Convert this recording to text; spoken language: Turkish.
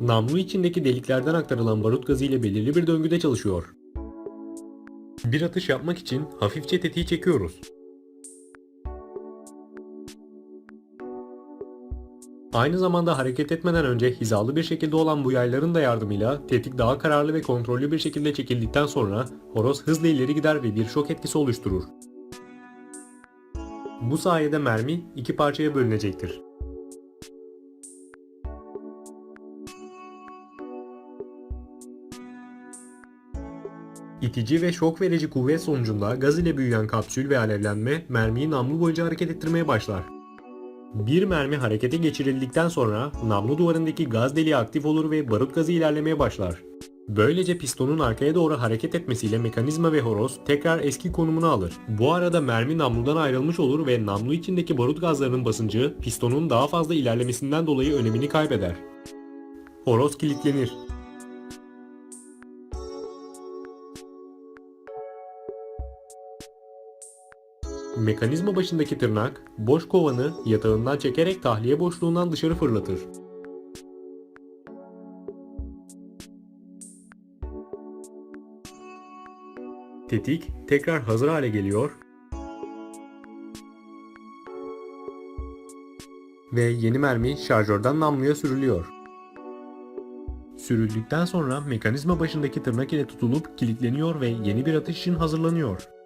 Namlu içindeki deliklerden aktarılan barut gazı ile belirli bir döngüde çalışıyor. Bir atış yapmak için hafifçe tetiği çekiyoruz. Aynı zamanda hareket etmeden önce hizalı bir şekilde olan bu yayların da yardımıyla tetik daha kararlı ve kontrollü bir şekilde çekildikten sonra horoz hızla ileri gider ve bir şok etkisi oluşturur. Bu sayede mermi iki parçaya bölünecektir. İtici ve şok verici kuvvet sonucunda gaz ile büyüyen kapsül ve alevlenme mermiyi namlu boyunca hareket ettirmeye başlar. Bir mermi harekete geçirildikten sonra namlu duvarındaki gaz deliği aktif olur ve barut gazı ilerlemeye başlar. Böylece pistonun arkaya doğru hareket etmesiyle mekanizma ve horoz tekrar eski konumunu alır. Bu arada mermi namludan ayrılmış olur ve namlu içindeki barut gazlarının basıncı pistonun daha fazla ilerlemesinden dolayı önemini kaybeder. Horoz kilitlenir. Mekanizma başındaki tırnak, boş kovanı yatağından çekerek tahliye boşluğundan dışarı fırlatır. Tetik tekrar hazır hale geliyor ve yeni mermi şarjörden namluya sürülüyor. Sürüldükten sonra mekanizma başındaki tırnak ile tutulup kilitleniyor ve yeni bir atış için hazırlanıyor.